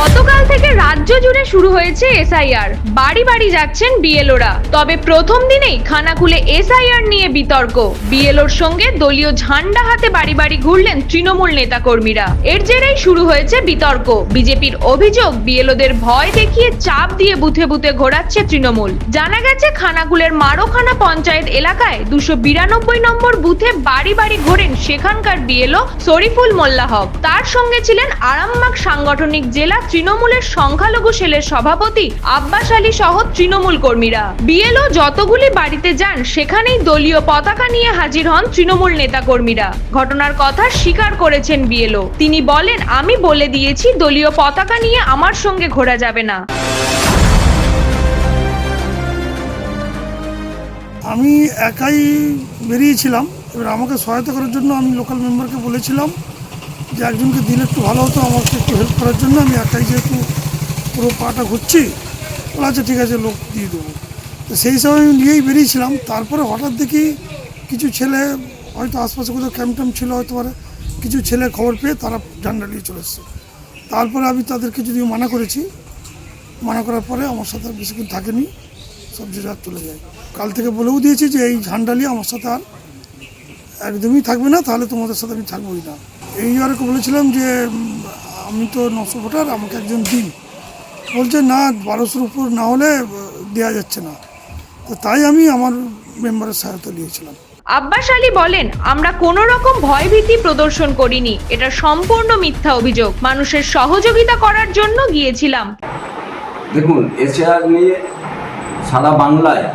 গতকাল থেকে রাজ্য জুড়ে শুরু হয়েছে এসআইআর। বাড়ি বাড়ি যাচ্ছেন বিএলওরা। তবে প্রথম দিনেই খানাকুলে এসআইআর নিয়ে বিতর্ক। বিএলওর সঙ্গে দলীয় ঝান্ডা হাতে বাড়ি বাড়ি ঘুরলেন তৃণমূল নেতাকর্মীরা। এর জেরেই শুরু হয়েছে বিতর্ক। বিজেপির অভিযোগ, বিএলওদের ভয় দেখিয়ে চাপ দিয়ে বুথে বুথে ঘোরাচ্ছে তৃণমূল। জানা গেছে, খানাকুলের মারোখানা পঞ্চায়েত এলাকায় দুশো বিরানব্বই নম্বর বুথে বাড়ি বাড়ি ঘোরেন সেখানকার বিএলও শরীফুল মোল্লা হক। তার সঙ্গে ছিলেন আরামবাগ সাংগঠনিক জেলা তৃণমূলের সংখ্যালঘু সেলের সভাপতি আব্বাস আলী সহ তৃণমূল কর্মীরা। বিএলও যতগুলি বাড়িতে যান, সেখানেই দলীয় পতাকা নিয়ে হাজির হন তৃণমূল নেতাকর্মীরা। ঘটনার কথা স্বীকার করেছেন বিএলও। তিনি বলেন, আমি বলে দিয়েছি, দলীয় পতাকা নিয়ে আমার সঙ্গে ঘোরা যাবে না। আমি একাই বেরিয়েছিলাম। এবার আমাকে সহায়তা করার জন্য আমি লোকাল মেম্বারকে বলেছিলাম। যে একজনকে দিলে একটু ভালো হতো, আমাকে একটু হেল্প করার জন্য। আমি একাই যেহেতু পুরো পাটা ঘুরছি বলা আচ্ছা ঠিক আছে, লোক দিয়ে দেবো। তো সেই হিসাবে আমি নিয়েই বেরিয়েছিলাম। তারপরে হঠাৎ দেখি কিছু ছেলে, হয়তো আশপাশে কোথাও ক্যাম্প ট্যাম্প ছিল, হয়তো পারে, কিছু ছেলে খবর পেয়ে তারা ঝান্ডা নিয়ে চলে এসছে। তারপরে আমি তাদেরকে যদিও মানা করেছি, মানা করার পরে আমার সাথে আর বেশিক্ষণ থাকেনি, সব যে রাত চলে যায়। কাল থেকে বলেও দিয়েছি যে, এই ঝান্ডালি আমার সাথে আর একদমই থাকবে না, তাহলে তোমাদের সাথে আমি থাকবোই না। এই বলেছিলাম যে আমি তো নশো ভোটার আমাকে একজন দিন। বলছে না বারোশোর উপর না হলে দেওয়া যাচ্ছে না। তো তাই আমি আমার মেম্বারের সহায়তা নিয়েছিলাম। আব্বাস আলী বলেন আমরা কোনো রকম ভয়ভীতি প্রদর্শন করিনি। এটা সম্পূর্ণ মিথ্যা অভিযোগ। মানুষের সহযোগিতা করার জন্য গিয়েছিলাম। দেখুন এশিয়ার নিয়ে সারা বাংলায়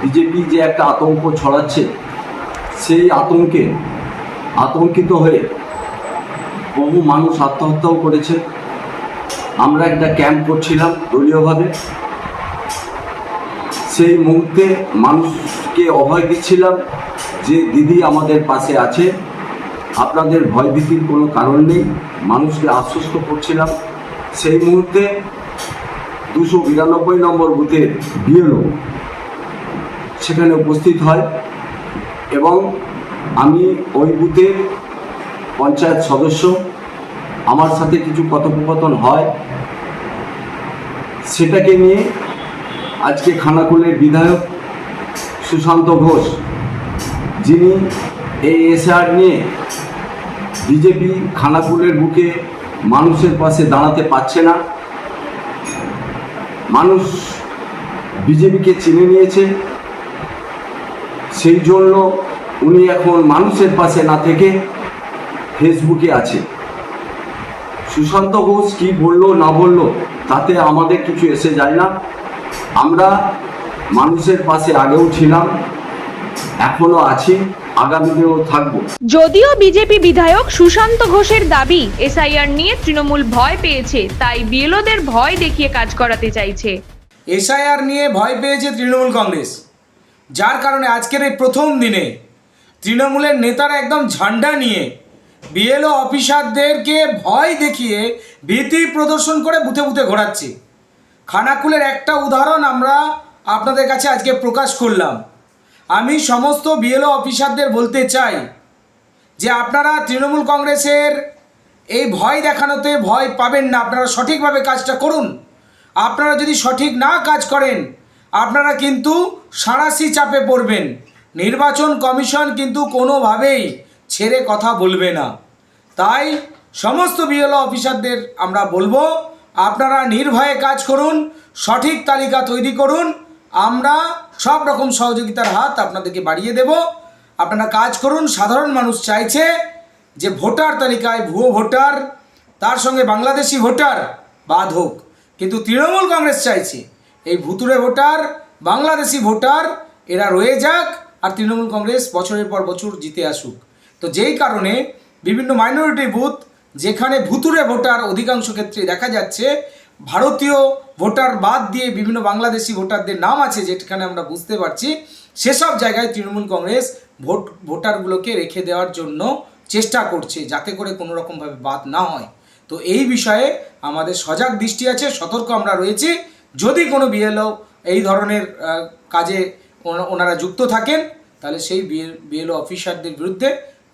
বিজেপি যে একটা আতঙ্ক ছড়াচ্ছে সেই আতঙ্কে আতঙ্কিত হয়ে বহু মানুষ আত্মহত্যাও করেছে। আমরা একটা ক্যাম্প করছিলাম দলীয়ভাবে। সেই মুহূর্তে মানুষকে অভয় দিচ্ছিলাম যে, দিদি আমাদের পাশে আছে। আপনাদের ভয়ভীতির কোনো কারণ নেই। মানুষকে আশ্বস্ত করছিলাম। সেই মুহূর্তে দুশো বিরানব্বই নম্বর বুথের বিএলও সেখানে উপস্থিত হয় এবং আমি ওই বুথের পঞ্চায়েত সদস্য, আমার সাথে কিছু কথোপকথন হয়, সেটাকে নিয়ে আজকে খানাকুলের বিধায়ক সুশান্ত ঘোষ, যিনি এই এসআর নিয়ে বিজেপি খানাকুলের বুকে মানুষের পাশে দাঁড়াতে পারছে না। মানুষ বিজেপিকে চিনে নিয়েছে। সেই জন্য উনি এখন মানুষের পাশে না থেকে ফেসবুকে আছে। সুশান্ত ঘোষ কি বলল না বলল তাতে আমাদের কিছু এসে যায় না। আমরা মানুষের পাশে আগেও ছিলাম এখনও আছি আগামী দিনেও থাকব। যদিও বিজেপি বিধায়ক সুশান্ত ঘোষের দাবি এসআইআর নিয়ে তৃণমূল ভয় পেয়েছে তাই বিএলওদের ভয় দেখিয়ে কাজ করাতে চাইছে। এসআইআর নিয়ে ভয় পেয়েছে তৃণমূল কংগ্রেস। যার কারণে আজকের এই প্রথম দিনে তৃণমূলের নেতারা একদম ঝান্ডা নিয়ে বিএলও অফিসারদেরকে ভয় দেখিয়ে ভীতি প্রদর্শন করে বুথে বুথে ঘোরাচ্ছে। খানাকুলের একটা উদাহরণ আমরা আপনাদের কাছে আজকে প্রকাশ করলাম। আমি সমস্ত বিএলও অফিসারদের বলতে চাই যে আপনারা তৃণমূল কংগ্রেসের এই ভয় দেখানোতে ভয় পাবেন না, আপনারা সঠিকভাবে কাজটা করুন। আপনারা যদি সঠিক না কাজ করেন, আপনারা কিন্তু সাঁড়াশি চাপে পড়বেন। নির্বাচন কমিশন কিন্তু কোনোভাবেই ছেড়ে কথা বলবে না। তাই সমস্ত বিএলও অফিসারদের আমরা বলব, আপনারা নির্ভয়ে কাজ করুন, সঠিক তালিকা তৈরি করুন। আমরা সব রকম সহযোগিতার হাত আপনাদেরকে বাড়িয়ে দেব। আপনারা কাজ করুন, সাধারণ মানুষ চাইছে যে ভোটার তালিকায় ভুয়ো ভোটার, তার সঙ্গে বাংলাদেশি ভোটার বাদ হোক। কিন্তু তৃণমূল কংগ্রেস চাইছে, এই ভুতুরে ভোটার, বাংলাদেশি ভোটার, এরা রয়ে যাক আর তৃণমূল কংগ্রেস বছরের পর বছর জিতে আসুক। তো যেই কারণে বিভিন্ন মাইনরিটি বুথ যেখানে ভুতুরে ভোটার অধিকাংশ ক্ষেত্রে দেখা যাচ্ছে, ভারতীয় ভোটার বাদ দিয়ে বিভিন্ন বাংলাদেশি ভোটারদের নাম আছে যেখানে আমরা বুঝতে পারছি, সেসব জায়গায় তৃণমূল কংগ্রেস ভোট, ভোটারগুলোকে রেখে দেওয়ার জন্য চেষ্টা করছে যাতে করে কোনো রকমভাবে বাদ না হয়। তো এই বিষয়ে আমাদের সজাগ দৃষ্টি আছে, সতর্ক আমরা রয়েছি। যদি কোনো বিএলও এই ধরনের কাজে ওনারা যুক্ত থাকেন, তাহলে সেই বিএলও অফিসারদের বিরুদ্ধে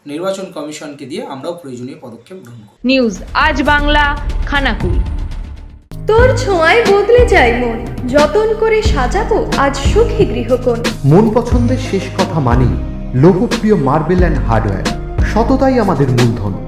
নির্বাচন কমিশনকে দিয়ে আমরাও প্রয়োজনীয় পদক্ষেপ গ্রহণ করব। নিউজ আজ বাংলা খানাকুল। তোর ছোঁয়ায় বদলে যায় মন। যতন করে সাজাবো আজ সুখী গৃহকোণ। মন পছন্দের শেষ কথা মানি লোকপ্রিয় মার্বেল অ্যান্ড হার্ডওয়্যার। সততাই আমাদের মূলধন।